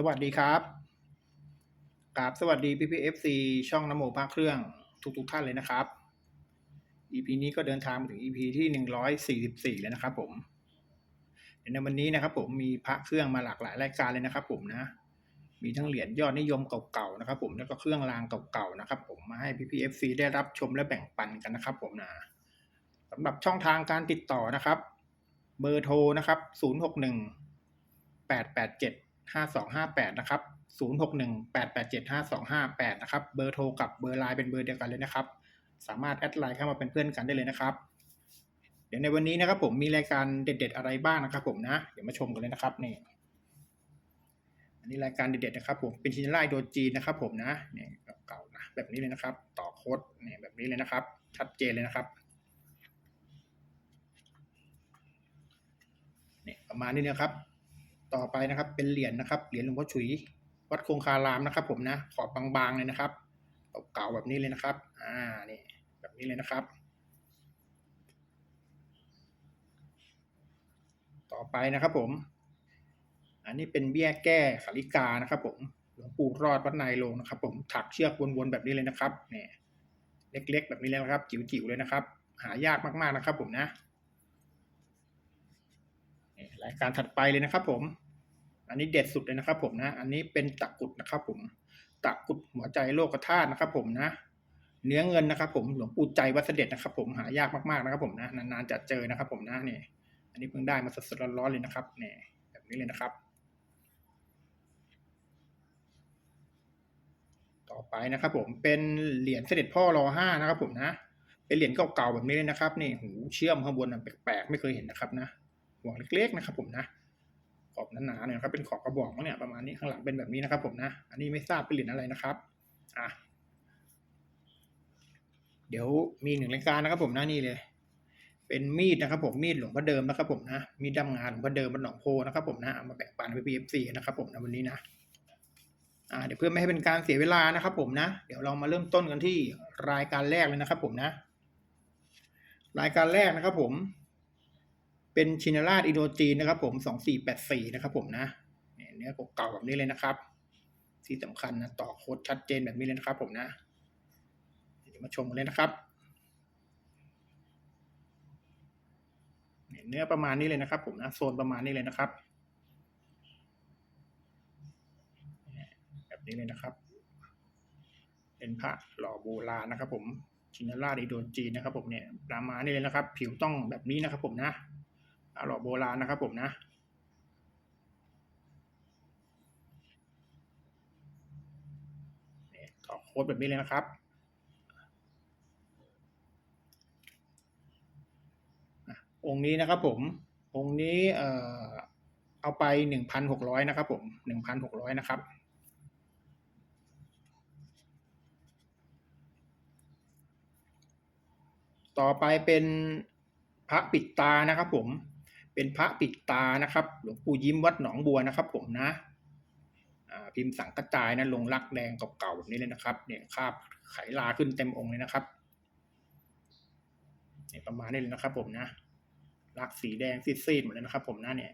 สวัสดีครับกราบสวัสดีพี่พีเอฟซีช่องน้ำโมภาคเครื่องทุกทุกๆท่านเลยนะครับ EP นี้ก็เดินทางมาถึง EP ที่หนึ่งร้อยสี่สิบสี่แล้วนะครับ ผมในวันนี้นะครับ ผมมีพระเครื่องมาหลากหลายรายการเลยนะครับ ผมนะ มีทั้งเหรียญยอดนิยมเก่าๆนะครับ ผมแล้วก็เครื่องรางเก่าๆนะครับ ผมมาให้พี่พีเอฟซีได้รับชมและแบ่งปันกันนะครับ ผมนะสำหรับช่องทางการติดต่อนะครับ เบอร์โทรนะครับศูนย์หกหนึ่งแปดแปดเจ็ด ห้าสองห้าแปดนะครับศูนย์หกหนึ่งแปดแปดเจ็ดห้าสองห้าแปดนะครับ เบอร์โทรกับเบอร์ไลน์เป็นเบอร์เดียวกันเลยนะครับ สามารถแอดไลน์เข้ามาเป็นเพื่อนกันได้เลยนะครับ เดี๋ยวในวันนี้นะครับผมมีรายการเด็ด ๆ อะไรบ้างนะครับ ผมนะ เดี๋ยวมาชมกันเลยนะครับนี่ อันนี้รายการเด็ดๆนะครับ ผมเป็นชินไลโดจีนนะครับ ผมนะเนี่ยเก่าๆนะแบบนี้เลยนะครับ ต่อโค้ดเนี่ยแบบนี้เลยนะครับ ชัดเจนเลยนะครับเนี่ยประมาณนี้นะครับ ต่อไปนะครับเป็นเหรียญนะครับเหรียญหลวงพ่อฉุย วัดคงคารามนะครับ ผมนะขอบบางๆเลยนะครับเก่าๆแบบนี้เลยนะครับ อ่านี่แบบนี้เลยนะครับ ต่อไปนะครับผม อันนี้เป็นเบี้ยแก้ขาลิกานะครับ ผมหลวงปู่รอดวัดนายโลงนะครับ ผมถักเชือกวนๆแบบนี้เลยนะครับเนี่ยเล็กๆ แบบนี้เลยนะครับ จิ๋วๆเลยนะครับ หายากมากๆนะครับ ผมนะ รายการถัดไปเลยนะครับ ผม อันนี้เด็ดสุดเลยนะครับ ผมนะ อันนี้เป็นตะกุดนะครับ ผม ตะกุดหัวใจโลกธาตุนะครับ ผมนะ เนื้อเงินนะครับ ผม หลวงปู่ใจวัดเสด็จนะครับ ผม หายากมากๆนะครับ ผมนะ นานๆจะเจอนะครับ ผมนะเนี่ยอันนี้เพิ่งได้มาสดๆร้อนๆเลยนะครับเนี่ยแบบนี้เลยนะครับ ต่อไปนะครับ ผม เป็นเหรียญเสด็จพ่อรอห้านะครับ ผมนะ เป็นเหรียญเก่าๆแบบนี้เลยนะครับ นี่หูเชื่อมข้างบนแปลกๆไม่เคยเห็นนะครับนะ หัวเล็กๆนะครับ ผมนะขอบหนาๆเนี่ยครับเป็นขอบกระบอกเนี่ยประมาณนี้ข้างหลังเป็นแบบนี้นะครับ ผมนะ อันนี้ไม่ทราบเป็นเหรียญอะไรนะครับอะเดี๋ยวมีหนึ่งรายการนะครับ ผมนะนี่เลย เป็นมีดนะครับ ผมมีดหลวงพ่อเดิมนะครับ ผมนะมีดดำงานหลวงพ่อเดิมบันหนองโพนะครับ ผมนะมาแบ่งปันไปพีเอฟซีนะครับ ผมนะวันนี้นะอ่าเดี๋ยวเพื่อไม่ให้เป็นการเสียเวลานะครับ ผมนะ เดี๋ยวเรามาเริ่มต้นกันที่รายการแรกเลยนะครับ ผมนะ รายการแรกนะครับ ผม เป็นชินาราชอินโดจีนนะครับผมสองสี่แปดสี่นะครับผมนะเนื้อเก่าแบบนี้เลยนะครับ ที่สำคัญนะต่อโค้ดชัดเจนแบบนี้เลยนะครับผมนะเดี๋ยวมาชมกันเลยนะครับเนื้อประมาณนี้เลยนะครับผมนะโซนประมาณนี้เลยนะครับ แบบนี้เลยนะครับ เป็นพระหล่อโบราณนะครับ ผมชินาราชอินโดจีนนะครับ ผมเนี่ยประมาณนี้เลยนะครับ ผิวต้องแบบนี้นะครับ ผมนะ พระหล่อโบราณนะครับผมนะต่อโค้ดแบบนี้เลยนะครับองค์นี้นะครับผม องค์นี้เอ่อเอาไปหนึ่งพันหกร้อยนะครับผมหนึ่งพันหกร้อยนะครับต่อไปเป็นพระปิดตานะครับผม เป็นพระปิดตานะครับ หลวงปู่ยิ้มวัดหนองบัวนะครับ ผมนะพิมพ์สังกระจายนะลงรักแดงเก่าๆแบบนี้เลยนะครับ เนี่ยคาบไขลาขึ้นเต็มองค์เลยนะครับเนี่ยประมาณนี้เลยนะครับ ผมนะลักสีแดงซีดๆหมดเลยนะครับ ผมนะเนี่ย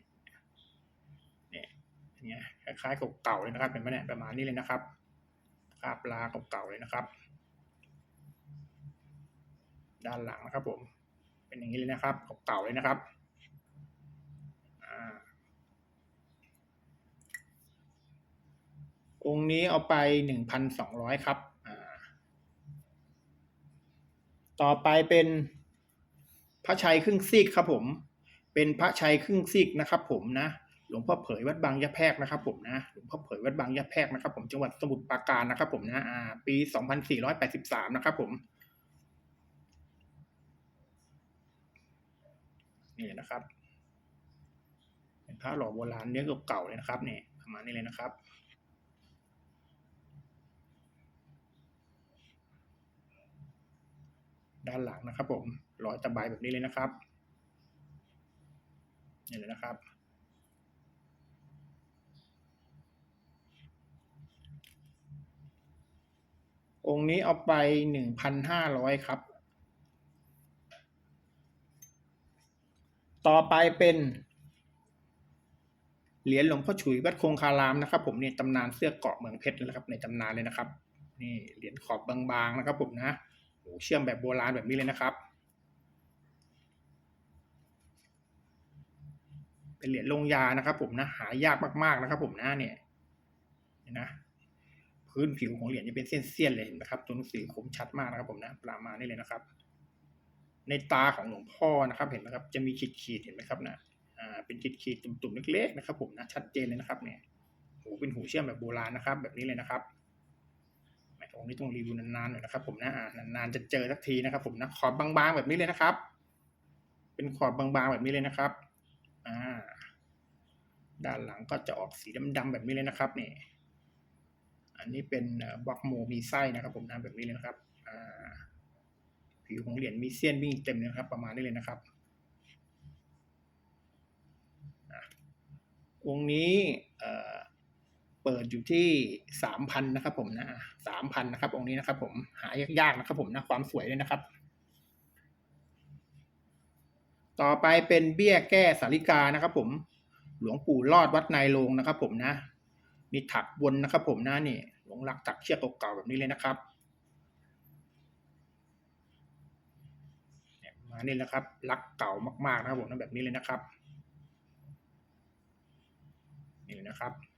เนี่ยเนี่ยคล้ายๆเก่าๆเลยนะครับเป็นไหมเนี่ยประมาณนี้เลยนะครับคาบลาเก่าๆเลยนะครับ ด้านหลังนะครับ ผม เป็นอย่างนี้เลยนะครับเก่าๆเลยนะครับอ่า องค์นี้เอาไปหนึ่งพันสองร้อยครับอ่าต่อไปเป็นพระชัยครึ่งซีกครับผม เป็นพระชัยครึ่งซีกนะครับ ผมนะ หลวงพ่อเผยวัดบางยะแพกนะครับ ผมนะ หลวงพ่อเผยวัดบางยะแพกนะครับ ผม จังหวัดสมุทรปราการนะครับ ผมนะอ่าปีสองพันสี่ร้อยแปดสิบสามนะครับ ผมนี่นะครับ เป็นพระหล่อโบราณเนื้อเก่าๆเลยนะครับเนี่ยประมาณนี้เลยนะครับ ด้านหลังนะครับ ผมร้อยตะไบแบบนี้เลยนะครับนี่เลยนะครับ องค์นี้เอาไปหนึ่งพันห้าร้อยครับ ต่อไปเป็นเหรียญหลวงพ่อฉุยวัดคงคารามนะครับ ผมเนี่ยตำนานเสื้อเกาะเมืองเพชรนะครับ ในตำนานเลยนะครับ นี่เหรียญขอบบางๆนะครับ ผมนะ โอ้เชื่อมแบบโบราณแบบนี้เลยนะครับ เป็นเหรียญลงยานะครับผมนะหายากมากๆนะครับ ผมนะเนี่ยนะพื้นผิวของเหรียญจะเป็นเส้นๆเลยเห็นไหมครับตัวหนังสือคมชัดมากนะครับ ผมนะประมาณนี้เลยนะครับ ในตาของหลวงพ่อนะครับ เห็นไหมครับ จะมีขีดๆเห็นไหมครับนะอ่าเป็นขีดๆตุ่มๆเล็กๆนะครับ ผมนะชัดเจนเลยนะครับ เนี่ยโหเป็นหูเชื่อมแบบโบราณนะครับ แบบนี้เลยนะครับ ตรงนี้ต้องรีวิวนานๆหน่อยนะครับ ผมนะอ่านานๆจะเจอสักทีนะครับ ผมนะขอบบางๆแบบนี้เลยนะครับ เป็นขอบบางๆแบบนี้เลยนะครับ อ่า ด้านหลังก็จะออกสีดำๆแบบนี้เลยนะครับเนี่ยอันนี้เป็นบล็อกโมมีไส้นะครับ ผมนะแบบนี้เลยนะครับ อ่าผิวของเหรียญมีเส้นวิ่งเต็มเลยนะครับ ประมาณนี้เลยนะครับอะองค์นี้ เปิดอยู่ที่สามพันนะครับผมนะสามพันนะครับ องค์นี้นะครับ ผมหายากๆนะครับ ผมนะความสวยเลยนะครับ ต่อไปเป็นเบี้ยแก้สาริกานะครับ ผมหลวงปู่รอดวัดนายโรงนะครับ ผมนะ มีถักวนนะครับ ผมนะนี่ หลวงรักถักเชือกเก่าๆแบบนี้เลยนะครับเนี่ยมานี่แหละครับ รักเก่ามากๆนะครับผมนแบบนี้เลยนะครับ นี่นะครับ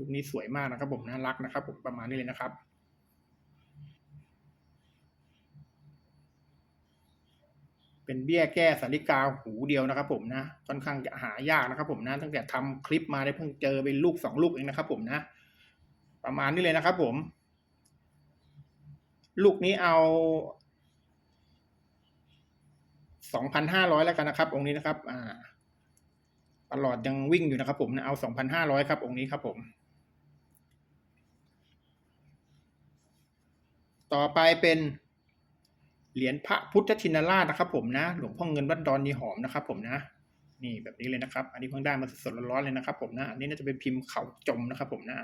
ลูกนี้สวยมากนะครับผมน่ารักนะครับผมประมาณนี้เลยนะครับเป็นเบี้ยแก้สาริกาหูเดียวนะครับ ผมนะค่อนข้างจะหายากนะครับ ผมนะ ตั้งแต่ทำคลิปมาได้เพิ่งเจอเป็นลูกสองลูกเองนะครับ ผมนะ ประมาณนี้เลยนะครับ ผม ลูกนี้เอาสองพันห้าร้อยแล้วกันนะครับ องค์นี้นะครับ อ่า ตลอดยังวิ่งอยู่นะครับ ผมนะเอาสองพันห้าร้อยครับ องค์นี้ครับ ผม ต่อไปเป็นเหรียญพระพุทธชินราชนะครับ ผมนะ หลวงพ่อเงินวัดดอนนีหอมนะครับ ผมนะ นี่แบบนี้เลยนะครับ อันนี้เพิ่งได้มาสดๆร้อนๆเลยนะครับ ผมนะอันนี้น่าจะเป็นพิมพ์เขาจมนะครับ ผมนะ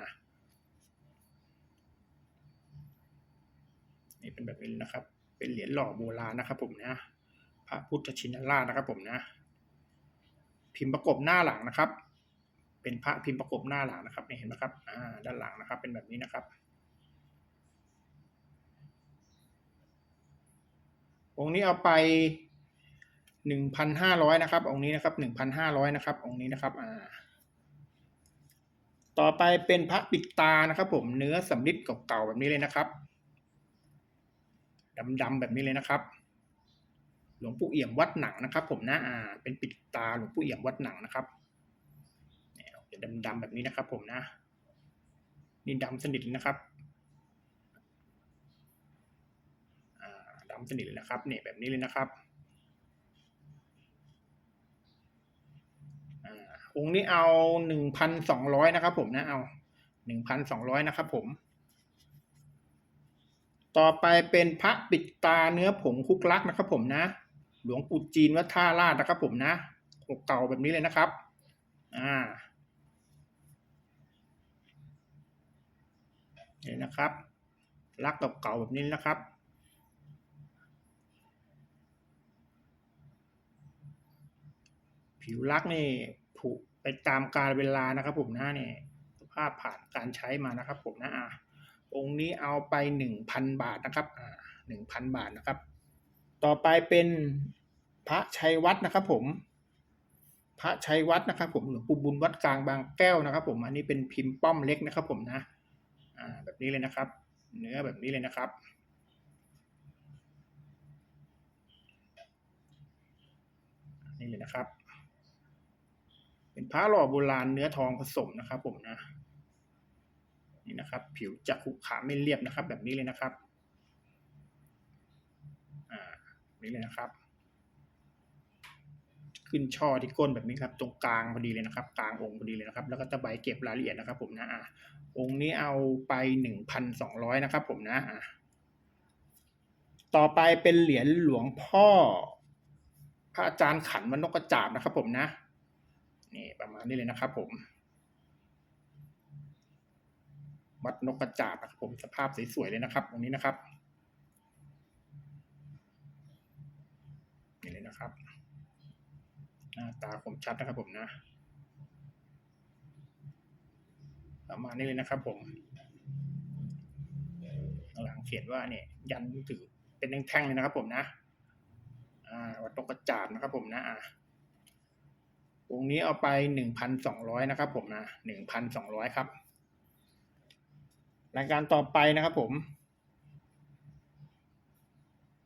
นี่เป็นแบบนี้นะครับ เป็นเหรียญหล่อโบราณนะครับ ผมนะ พระพุทธชินราชนะครับ ผมนะ พิมพ์ประกบหน้าหลังนะครับ เป็นพระพิมพ์ประกบหน้าหลังนะครับนี่เห็นไหมครับ อ่า ด้านหลังนะครับ เป็นแบบนี้นะครับ องค์นี้เอาไปหนึ่งพันห้าร้อยนะครับ องค์นี้นะครับหนึ่งพันห้าร้อยนะครับ องค์นี้นะครับอ่าต่อไปเป็นพระปิดตานะครับผมเนื้อสำริดเก่าๆแบบนี้เลยนะครับดำๆแบบนี้เลยนะครับ หลวงปู่เอี่ยมวัดหนังนะครับ ผมนะอ่า เป็นปิดตาหลวงปู่เอี่ยมวัดหนังนะครับเนี่ยดำๆแบบนี้นะครับ ผมนะนี่ดำสนิทนะครับ ดำสนิทเลยนะครับเนี่ยแบบนี้เลยนะครับองค์นี้เอาหนึ่งพันสองร้อยนะครับ ผมนะเอาหนึ่งพันสองร้อยนะครับ ผม ต่อไปเป็นพระปิดตาเนื้อผงคุกลักนะครับ ผมนะ หลวงปู่จีนวัดท่าลาดนะครับ ผมนะเก่าแบบนี้เลยนะครับ อ่าเนี่ยนะครับ ลักเก่าๆแบบนี้นะครับ ผิวลักนี่ผุไปตามกาลเวลานะครับผมนะเนี่ยสภาพผ่านการใช้มานะครับผมนะอ่าองค์นี้เอาไปหนึ่งพันบาทนะครับอ่าหนึ่งพันบาทนะครับ ต่อไปเป็นพระชัยวัดนะครับผมพระชัยวัดนะครับ ผมหลวงปู่บุญวัดกลางบางแก้วนะครับ ผมอันนี้เป็นพิมพ์ป้อมเล็กนะครับ ผมนะอ่าแบบนี้เลยนะครับ เนื้อแบบนี้เลยนะครับนี่เลยนะครับ เป็นพระหล่อโบราณเนื้อทองผสมนะครับ ผมนะนี่นะครับ ผิวจะขุขาไม่เรียบนะครับ แบบนี้เลยนะครับอ่านี่เลยนะครับ ขึ้นช่อที่ก้นแบบนี้ครับ ตรงกลางพอดีเลยนะครับ กลางองค์พอดีเลยนะครับ แล้วก็ตะไบเก็บรายละเอียดนะครับ ผมนะอ่าองค์นี้เอาไปหนึ่งพันสองร้อยนะครับ ผมนะอ่าต่อไปเป็นเหรียญหลวงพ่อ พระอาจารย์ขันมันนกกระจาบนะครับ ผมนะ นี่ประมาณนี้เลยนะครับผม วัดนกกระจาบนะครับผมสภาพสวยๆเลยนะครับ ตรงนี้นะครับนี่เลยนะครับ หน้าตาคมชัดนะครับผมนะประมาณนี้เลยนะครับ ผมหลังเขียนว่าเนี่ย ยันถือเป็นแท่งๆเลยนะครับ ผมนะ อ่าวัดตกกระจาบนะครับ ผมนะอ่า วงนี้เอาไปหนึ่งพันสองร้อยนะครับ ผมนะหนึ่งพันสองร้อยครับ รายการต่อไปนะครับผม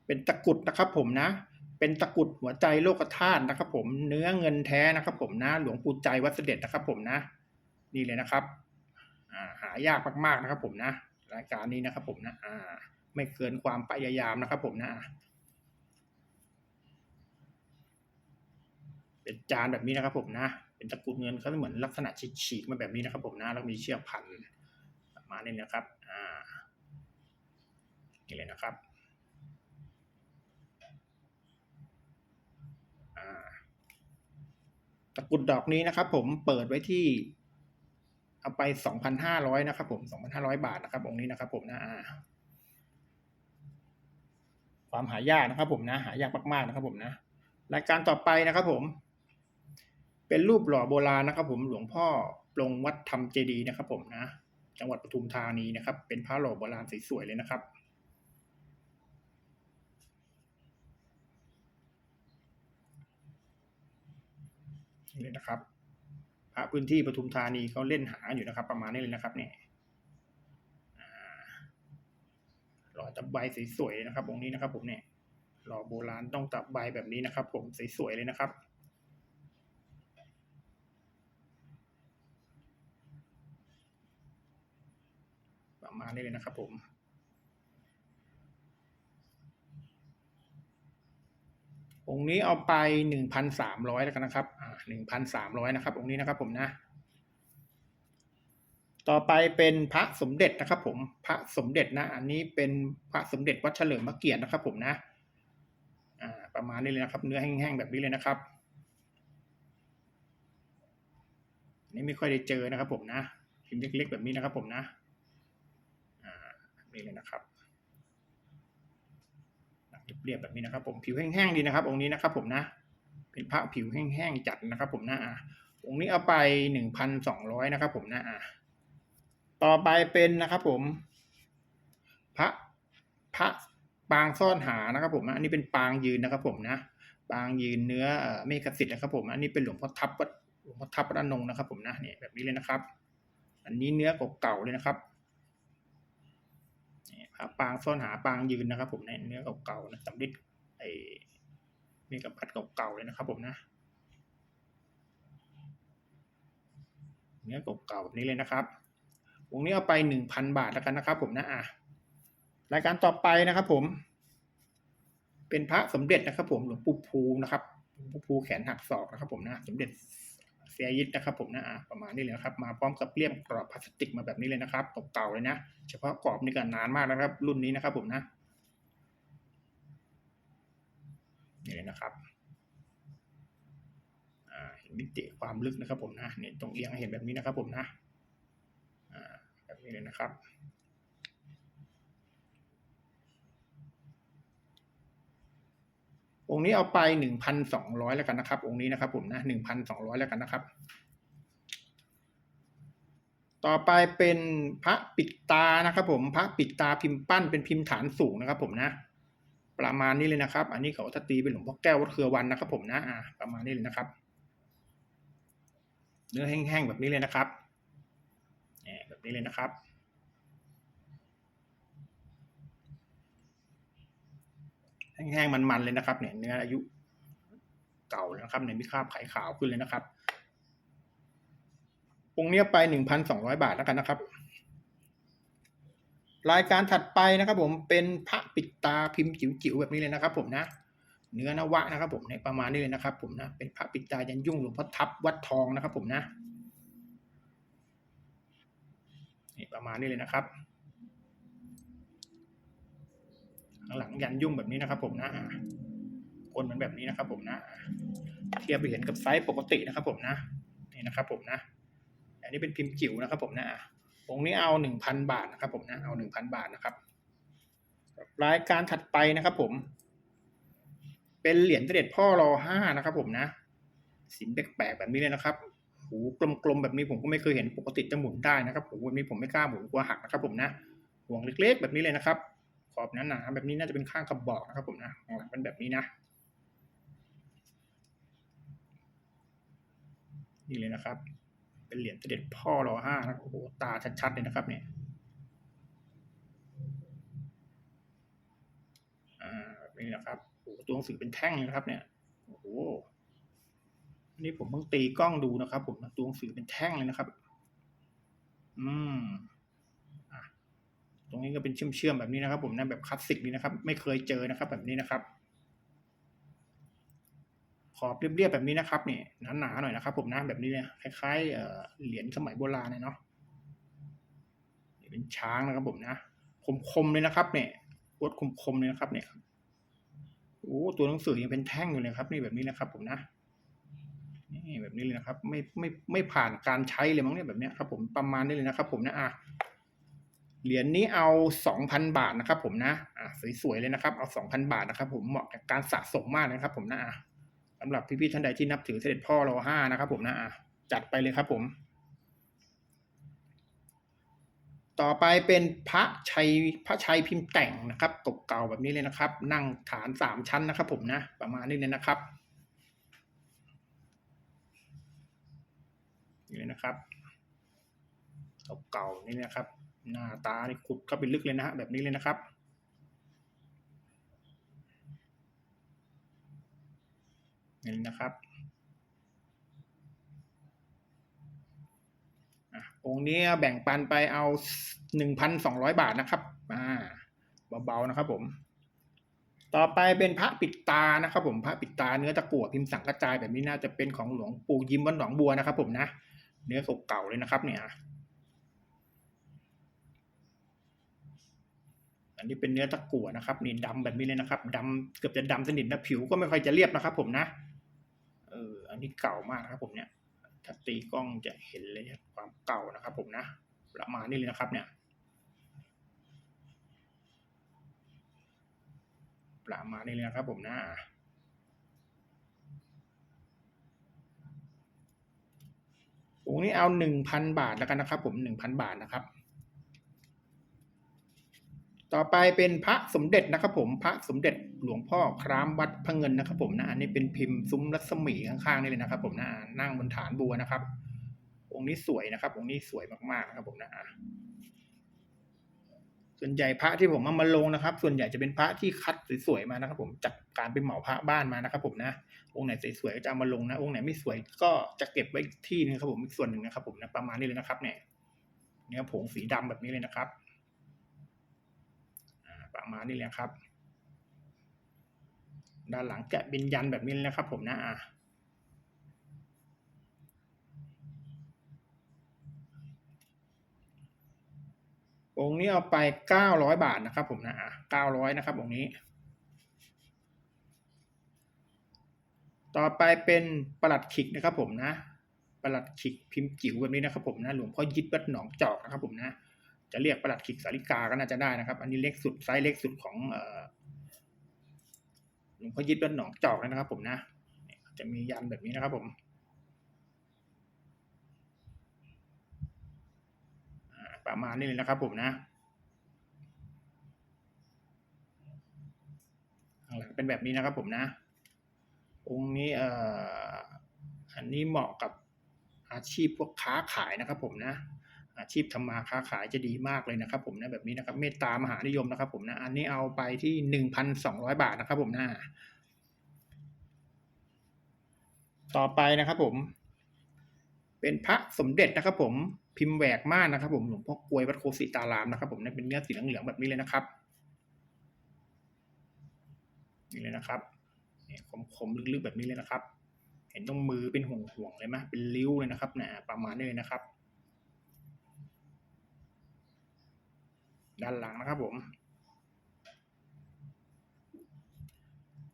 เป็นตะกุดนะครับผมนะ เป็นตะกุดหัวใจโลกธาตุนะครับ ผมเนื้อเงินแท้นะครับ ผมนะ หลวงปู่ใจวัดเสด็จนะครับ ผมนะ นี่เลยนะครับาหายากมากๆนะครับ ผมนะ รายการนี้นะครับ ผมนะ อ่า ไม่เกินความพยายามนะครับ ผมนะ เป็นจานแบบนี้นะครับผมนะ เป็นตะกุดเงินเขาเหมือนลักษณะฉีกๆมาแบบนี้นะครับผมนะ แล้วมีเชือกพันมาณนี้นะครับ อ่า นี่เลยนะครับ อ่า ตะกุดดอกนี้นะครับ ผมเปิดไว้ที่ เอาไปสองพันห้าร้อยนะครับ ผมสองพันห้าร้อยบาทนะครับองค์นี้นะครับ ผมนะอ่าความหายากนะครับผมนะ หายากมากๆนะครับผมนะรายการต่อไปนะครับผม เป็นรูปหล่อโบราณนะครับ ผมหลวงพ่อปรงวัดธรรมเจดีนะครับ ผมนะ จังหวัดปทุมธานีนะครับ เป็นพระหล่อโบราณสวยๆเลยนะครับนี่เลยนะครับพระพื้นที่ปทุมธานีเขาเล่นหาอยู่นะครับ ประมาณนี้เลยนะครับเนี่ยหล่อตะไบสวยๆเลยนะครับองค์นี้นะครับ ผมเนี่ยหล่อโบราณต้องตะไบแบบนี้นะครับ ผมสวยๆเลยนะครับาณนี้เลยนะครับผมองค์นี้เอาไปหนึ่งพันสามร้อยแล้วกันนะครับอ่าหนึ่งพันสามร้อยนะครับองค์นี้นะครับผมนะ ต่อไปเป็นพระสมเด็จนะครับผม พระสมเด็จนะ อันนี้เป็นพระสมเด็จวัดเฉลิมพระเกียรตินะครับผมนะ อ่า ประมาณนี้เลยนะครับ เนื้อแห้งๆแบบนี้เลยนะครับ นี่ไม่ค่อยได้เจอนะครับผมนะพิมพ์เล็กๆแบบนี้นะครับผมนะ นี่เลยนะครับเรียบๆแบบนี้นะครับ ผมผิวแห้งๆดีนะครับ องค์นี้นะครับผมนะเป็นพระผิวแห้งๆจัดนะครับ ผมนะอ่าองค์นี้เอาไปหนึ่งพันสองร้อยนะครับ ผมนะอ่าต่อไปเป็นนะครับผม พระพระปางซ่อนหานะครับผมนะอันนี้เป็นปางยืนนะครับ ผมนะปางยืนเนื้อเมฆสิทธิ์นะครับ ผมอันนี้เป็นหลวงพ่อทับวัดหลวงพ่อทับวัดระนงนะครับ ผมนะเนี่ยแบบนี้เลยนะครับ อันนี้เนื้อเก่าๆเลยนะครับ ปางซ่อนหาปางยืนนะครับ ผมในเนื้อเก่าๆนะสำริดไอมีกับพัดเก่าๆเลยนะครับ ผมนะ เนื้อเก่าๆแบบนี้เลยนะครับวงนี้เอาไปหนึ่งพันบาทแล้วกันนะครับ ผมนะอะรายการต่อไปนะครับ ผม เป็นพระสมเด็จนะครับ ผมหลวงปู่ภูนะครับหลวงปู่ภูแขนหักศอกนะครับ ผมนะสมเด็จ เสียยิดนะครับผมนะอะประมาณนี้เลยครับ มาพร้อมกับเลี่ยมกรอบพลาสติกมาแบบนี้เลยนะครับเก่าๆเลยนะ เฉพาะกรอบนี่ก็นานมากนะครับ รุ่นนี้นะครับผมนะนี่เลยนะครับอ่าเห็นมิติความลึกนะครับผมนะนี่ตรงเอียงเห็นแบบนี้นะครับผมนะอ่าแบบนี้เลยนะครับ องค์นี้เอาไปหนึ่งพันสองร้อยแล้วกันนะครับ องค์นี้นะครับผมนะหนึ่งพันสองร้อยแล้วกันนะครับ ต่อไปเป็นพระปิดตานะครับ ผมพระปิดตาพิมพ์ปั้นเป็นพิมพ์ฐานสูงนะครับ ผมนะ ประมาณนี้เลยนะครับ อันนี้เขาจะตีเป็นหลวงพ่อแก้ววัดเครือวันนะครับ ผมนะอ่าประมาณนี้เลยนะครับ เนื้อแห้งๆแบบนี้เลยนะครับแบบนี้เลยนะครับ แห้งๆมันๆเลยนะครับเนี่ยเนื้ออายุเก่าแล้วนะครับเนี่ยมีคราบไขขาวขึ้นเลยนะครับองค์นี้ไปหนึ่งพันสองร้อยบาทแล้วกันนะครับ รายการถัดไปนะครับ ผมเป็นพระปิดตาพิมพ์จิ๋วๆแบบนี้เลยนะครับ ผมนะเนื้อนวะนะครับ ผมในประมาณนี้เลยนะครับ ผมนะเป็นพระปิดตายันยุ่งหลวงพ่อทับวัดทองนะครับ ผมนะนี่ประมาณนี้เลยนะครับข้าง หลังยันยุ่งแบบนี้นะครับ ผมนะคนเหมือนแบบนี้นะครับ ผมนะ เทียบไปเห็นกับไซส์ปกตินะครับ ผมนะ นี่นะครับ ผมนะ อันนี้เป็นพิมพ์จิ๋วนะครับ ผมนะองค์นี้เอาหนึ่งพันบาทนะครับ ผมนะ เอาหนึ่งพันบาทนะครับ รายการถัดไปนะครับ ผม เป็นเหรียญเสด็จพ่อรอห้านะครับ ผมนะ สินแปลกๆแบบนี้เลยนะครับหูกลมๆแบบนี้ผมก็ไม่เคยเห็นปกติจะหมุนได้นะครับหูแบบนี้ผมไม่กล้าหมุนกลัวหักนะครับ ผมนะห่วงเล็ก ๆ แบบนี้เลยนะครับ อบหนาแบบนี้น่าจะเป็นข้างกระบอกนะครับผมนะข้างหลังเป็นแบบนี้นะนี่เลยนะครับ เป็นเหรียญเสด็จพ่อรอห้านะโอ้โหตาชัดๆเลยนะครับเนี่ยอ่าแบบนี้นะครับโอ้โหตัวหนังสือเป็นแท่งเลยนะครับ เนี่ยโอ้โหอันนี้ผมเพิ่งตีกล้องดูนะครับ ผมตัวหนังสือเป็นแท่งเลยนะครับ อืม ตรงนี้ก็เป็นเชื่อมๆแบบนี้นะครับ ผมนะแบบคลาสสิกนี่นะครับ ไม่เคยเจอนะครับ แบบนี้นะครับ ขอบเรียบๆแบบนี้นะครับเนี่ยหนาๆหน่อยนะครับ ผมนะแบบนี้เนี่ยคล้ายๆเหรียญสมัยโบราณเนาะนี่เป็นช้างนะครับผมนะคมๆเลยนะครับ เนี่ยวดคมๆเลยนะครับเนี่ยโอ้ตัวหนังสือยังเป็นแท่งอยู่เลยครับ นี่แบบนี้นะครับ ผมนะนี่แบบนี้เลยนะครับ ไม่ไม่ไม่ผ่านการใช้เลยมั้งเนี่ยแบบเนี้ยครับ ผมประมาณนี้เลยนะครับ ผมนะอะ เหรียญนี้เอาสองพันบาทนะครับผมนะอะสวยๆเลยนะครับ เอาสองพันบาทนะครับผมเหมาะกับการสะสมมากเลยครับ ผมนะอะสำหรับพี่ๆท่านใดที่นับถือเสด็จพ่อรอห้านะครับ ผมนะอะจัดไปเลยครับผม ต่อไปเป็นพระชัยพระชัยพิมพ์แต่งนะครับตกเก่าแบบนี้เลยนะครับ นั่งฐานสามชั้นนะครับ ผมนะ ประมาณนี้เลยนะครับนี่เลยนะครับตกเก่านี่นะครับ หน้าตานี่ขุดเข้าไปลึกเลยนะฮะแบบนี้เลยนะครับ นี่นะครับองค์นี้แบ่งปันไปเอาหนึ่งพันสองร้อยบาทนะครับอ่าเบาๆนะครับผม ต่อไปเป็นพระปิดตานะครับ ผมพระปิดตาเนื้อตะกั่วพิมพ์สังกระจายแบบนี้น่าจะเป็นของหลวงปู่ยิ้มวัดหนองบัวนะครับ ผมนะเนื้อเก่าๆเลยนะครับ เนี่ย อันนี้เป็นเนื้อตะกั่วนะครับนี่ดำแบบนี้เลยนะครับดำเกือบจะดำสนิทนะผิวก็ไม่ค่อยจะเรียบนะครับ ผมนะเอออันนี้เก่ามากนะครับผมเนี่ยถ้าตีกล้องจะเห็นเลยความเก่านะครับ ผมนะประมาณนี้เลยนะครับ เนี่ยประมาณนี้เลยนะครับ ผมนะองค์นี้เอาหนึ่งพันบาทแล้วกันนะครับ ผมหนึ่งพันบาทนะครับ ต่อไปเป็นพระสมเด็จนะครับผมพระสมเด็จหลวงพ่อครามวัดพระเงินนะครับ ผมนะอันนี้เป็นพิมพ์ซุ้มรัศมีข้างๆนี่เลยนะครับ ผมนะนั่งบนฐานบัวนะครับ องค์นี้สวยนะครับ องค์นี้สวยมากๆนะครับผมนะส่วนใหญ่พระที่ผมเอามาลงนะครับ ส่วนใหญ่จะเป็นพระที่คัดสวยๆมานะครับ ผมจากการไปเหมาพระบ้านมานะครับ ผมนะองค์ไหนสวยๆก็จะเอามาลงนะองค์ไหนไม่สวยก็จะเก็บไว้ที่นึงครับผมอีกส่วนหนึ่งนะครับ ผมนะประมาณนี้เลยนะครับ เนี่ยเนื้อผงสีดำแบบนี้เลยนะครับ ประมาณนี้เลยครับ ด้านหลังแกะบินยันแบบนี้นะครับ ผมนะอะองค์นี้เอาไปเก้าร้อยบาทนะครับ ผมนะอะเก้าร้อยนะครับองค์นี้ ต่อไปเป็นประหลัดขิกนะครับ ผมนะประหลัดขิกพิมพ์จิ๋วแบบนี้นะครับ ผมนะหลวงพ่อยิดวัดหนองจอกนะครับ ผมนะ จะเรียกประหลัดขิกสาริกาก็น่าจะได้นะครับ อันนี้เล็กสุดไซส์เล็กสุดของหลวงพ่อยิดวัดหนองจอกนะครับ ผมนะ จะมียันแบบนี้นะครับผมประมาณนี้เลยนะครับผมนะหลังเป็นแบบนี้นะครับผมนะ องค์นี้เอ่ออันนี้เหมาะกับอาชีพพวกค้าขายนะครับผมนะ อาชีพทำมาค้าขายจะดีมากเลยนะครับ ผมนะแบบนี้นะครับ เมตตามหานิยมนะครับ ผมนะอันนี้เอาไปที่หนึ่งพันสองร้อยบาทนะครับ ผมนะต่อไปนะครับ ผม เป็นพระสมเด็จนะครับ ผมพิมพ์แหวกม่านนะครับ ผมหลวงพ่อกวยวัดโคสิตารามนะครับ ผมนี่เป็นเนื้อสีเหลืองๆแบบนี้เลยนะครับนี่เลยนะครับนี่ยคมๆลึกๆแบบนี้เลยนะครับ เห็นตรงมือเป็นห่วงๆเลยไหมเป็นริ้วเลยนะครับนะประมาณนี้เลยนะครับ ด้านหลังนะครับผม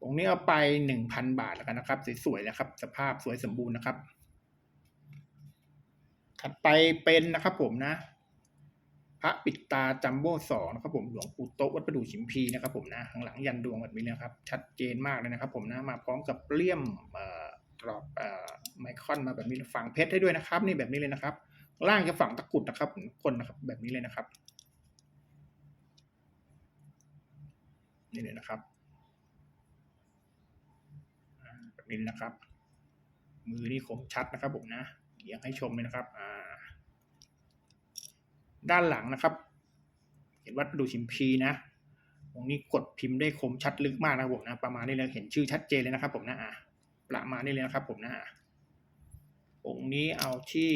องค์นี้เอาไปหนึ่งพันบาทแล้วกันนะครับ สวยๆนะครับ สภาพสวยสมบูรณ์นะครับ ถัดไปเป็นนะครับผมนะ พระปิดตาจัมโบ้สองนะครับผมหลวงปู่โตวัดประดู่ชิมพีนะครับผมนะข้างหลังยันดวงแบบนี้นะครับ ชัดเจนมากเลยนะครับ ผมนะมาพร้อมกับเลี่ยมกรอบเอ่อคอนมาแบบนี้ฝังเพชรให้ด้วยนะครับ นี่แบบนี้เลยนะครับ ล่างจะฝังตะกรุดนะครับคนนะครับ แบบนี้เลยนะครับ นี่เลยนะครับแบบนี้นะครับ มือนี่คมชัดนะครับผมนะอยากให้ชมเลยนะครับด้านหลังนะครับ เห็นวัดประดูชิมพีนะตรงนี้กดพิมพ์ได้คมชัดลึกมากนะครับผมนะประมาณนี้เลยเห็นชื่อชัดเจนเลยนะครับ ผมนะอ่าประมาณนี้เลยนะครับ ผมนะอ่าองค์นี้เอาที่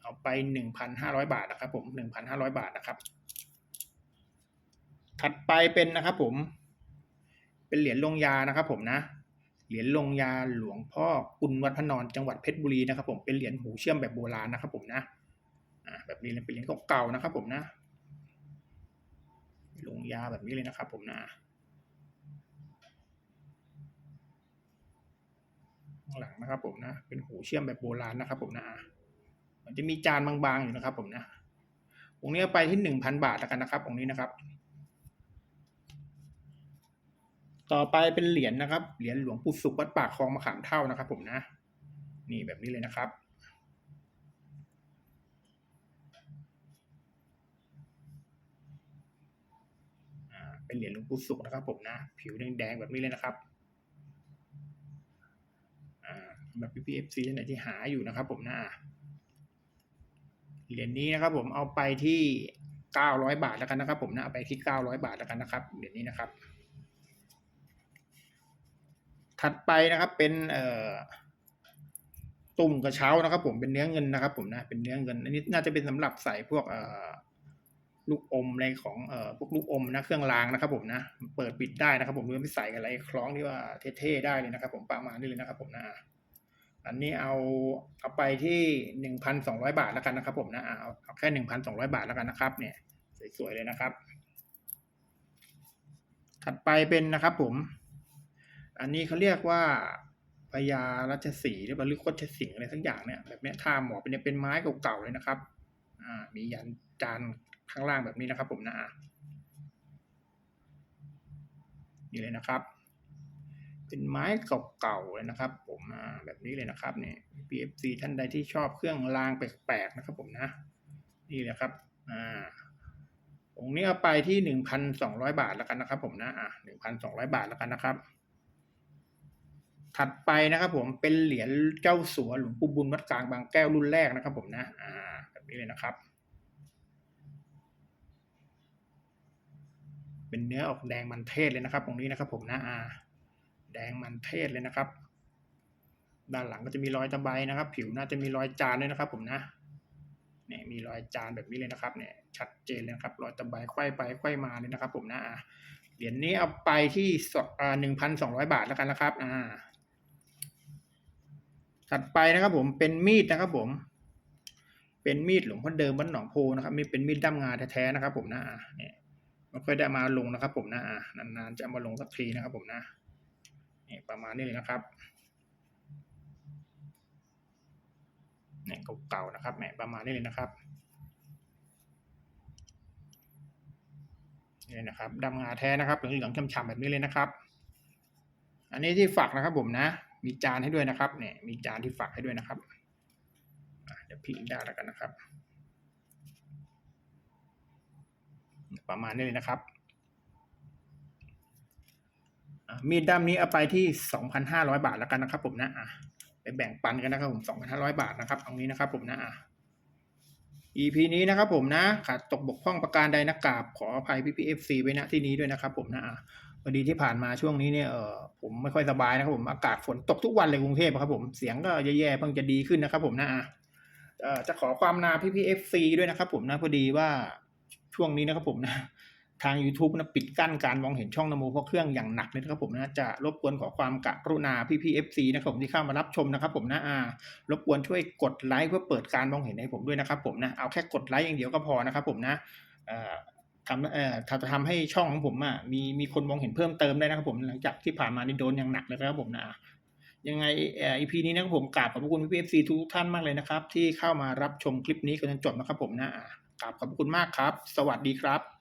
เอาไปหนึ่งพันห้าร้อยบาทนะครับ ผมหนึ่งพันห้าร้อยบาทนะครับ ถัดไปเป็นนะครับ ผม เป็นเหรียญลงยานะครับผมนะเหรียญลงยาหลวงพ่อกุลวัดพนอนจังหวัดเพชรบุรีนะครับ ผมเป็นเหรียญหูเชื่อมแบบโบราณนะครับ ผมนะแบบนี้เป็นเหรียญเก่าๆนะครับ ผมนะ ลงยาแบบนี้เลยนะครับ ผมนะหลังนะครับ ผมนะเป็นหูเชื่อมแบบโบราณนะครับ ผมนะมันจะมีจานบางๆอยู่นะครับ ผมนะองค์นี้ไปที่หนึ่งพันบาทแล้วกันนะครับองค์นี้นะครับ ต่อไปเป็นเหรียญนะครับ เหรียญหลวงปู่สุขวัดปากคลองมะขามเท่านะครับ ผมนะ นี่แบบนี้เลยนะครับอ่าเป็นเหรียญหลวงปู่สุขนะครับ ผมนะ ผิวแดงๆแบบนี้เลยนะครับอ่าแบบพีพีเอฟซีไหนที่หาอยู่นะครับ ผมนะเหรียญนี้นะครับ ผมเอาไปที่เก้าร้อยบาทแล้วกันนะครับ ผมนะเอาไปที่เก้าร้อยบาทแล้วกันนะครับเหรียญนี้นะครับ ถัดไปนะครับเป็นเอ่อตุ่มกระเช้านะครับ ผมเป็นเนื้อเงินนะครับ ผมนะเป็นเนื้อเงินอันนี้น่าจะเป็นสำหรับใส่พวกเอ่อลูกอมอะไรของเอ่อพวกลูกอมนะเครื่องรางนะครับ ผมนะเปิดปิดได้นะครับ ผมหรือไม่ใส่อะไรคล้องที่ว่าเท่ๆได้เลยนะครับ ผมประมาณนี้เลยนะครับ ผมนะอันนี้เอาเอาไปที่หนึ่งพันสองร้อยบาทแล้วกันนะครับ ผมนะเอาเอาแค่หนึ่งพันสองร้อยบาทแล้วกันนะครับ เนี่ย สวยๆเลยนะครับ ถัดไปเป็นนะครับ ผม อันนี้เขาเรียกว่าพญารัชสีหรือว่าลึกโคชสิงอะไรทั้งอย่างเนี่ยแบบนี้ท่าหมอเป็นเนี่ยเป็นไม้เก่าๆเลยนะครับอ่ามียันจานข้างล่างแบบนี้นะครับ ผมนะอะนี่เลยนะครับ เป็นไม้เก่าๆเลยนะครับ ผมอ่าแบบนี้เลยนะครับเนี่ย PFC ท่านใดที่ชอบเครื่องรางแปลกๆนะครับ ผมนะ นี่แหละครับอ่าองค์นี้เอาไปที่หนึ่งพันสองร้อยบาทแล้วกันนะครับ ผมนะอะหนึ่งพันสองร้อยบาทแล้วกันนะครับ ถัดไปนะครับผมเป็นเหรียญเจ้าสัวหลวงปู่บุญวัดกลางบางแก้วรุ่นแรกนะครับผมนะอ่าแบบนี้เลยนะครับ เป็นเนื้อออกแดงมันเทศเลยนะครับ ตรงนี้นะครับผมนะอ่าแดงมันเทศเลยนะครับ ด้านหลังก็จะมีรอยตะไบนะครับ ผิวน่าจะมีรอยจานด้วยนะครับ ผมนะเนี่ยมีรอยจานแบบนี้เลยนะครับเนี่ยชัดเจนเลยครับรอยตะไบไขว้ไปไขว้มาเลยนะครับ ผมนะอ่าเหรียญนี้เอาไปที่หนึ่งพันสองร้อยบาทแล้วกันนะครับ อ่า ถัดไปนะครับผมเป็นมีดนะครับผม เป็นมีดหลวงพ่อเดิมบ้านหนองโพนะครับมีเป็นมีดด้ามงาแท้ๆนะครับ ผมนะอ่าเนี่ยม่ค่อยได้มาลงนะครับ ผมนะอ่านานๆจะมาลงสักทีนะครับ ผมนะนี่ประมาณนี้เลยนะครับเนี่ยเก่าๆนะครับแหมประมาณนี้เลยนะครับนี่นะครับดำงาแท้นะครับเหลืองๆฉ่ำๆแบบนี้เลยนะครับ อันนี้ที่ฝักนะครับผมนะ มีจานให้ด้วยนะครับเนี่ยมีจานที่ฝักให้ด้วยนะครับเดี๋ยวพี่ได้แล้วกันนะครับ ประมาณนี้เลยนะครับมีดด้ามนี้เอาไปที่สองพันห้าร้อยบาทแล้วกันนะครับ ผมนะอะไปแบ่งปันกันนะครับผมสองพันห้าร้อยบาทนะครับตรงนี้นะครับ ผมนะอะ EP นี้นะครับผมนะขาดตกบกพร่องประการใดนะกราบขออภัยพี่พีเอฟซีไว้ณที่นี้ด้วยนะครับ ผมนะอะ พอดีที่ผ่านมาช่วงนี้เนี่ยเออผมไม่ค่อยสบายนะครับผมอากาศฝนตกทุกวันเลยกรุงเทพครับผมเสียงก็แย่ๆเพิ่งจะดีขึ้นนะครับ ผมนะอะเออจะขอความนาพี่พีเอฟซีด้วยนะครับ ผมนะพอดีว่าช่วงนี้นะครับผมนะทาง YouTube นะปิดกั้นการมองเห็นช่องนโมเพราะเครื่องอย่างหนักเลยนะครับผมนะจะรบกวนขอความกรุณาพี่พีเอฟซีนะครับผมที่เข้ามารับชมนะครับ ผมนะอ่ารบกวนช่วยกดไลค์เพื่อเปิดการมองเห็นให้ผมด้วยนะครับ ผมนะเอาแค่กดไลค์อย่างเดียวก็พอนะครับ ผมนะเอ่อ ทำเอ่อจะทำให้ช่องของผมอะมีมีคนมองเห็นเพิ่มเติมได้นะครับผมหลังจากที่ผ่านมานี่โดนอย่างหนักเลยครับผมนะยังไงเอ่อ EP นี้นะครับผมกราบขอบพระคุณพี่เอฟซีทุกท่านมากเลยนะครับ ที่เข้ามารับชมคลิปนี้จนจบนะครับผมนะกราบขอบพระคุณมากครับ สวัสดีครับ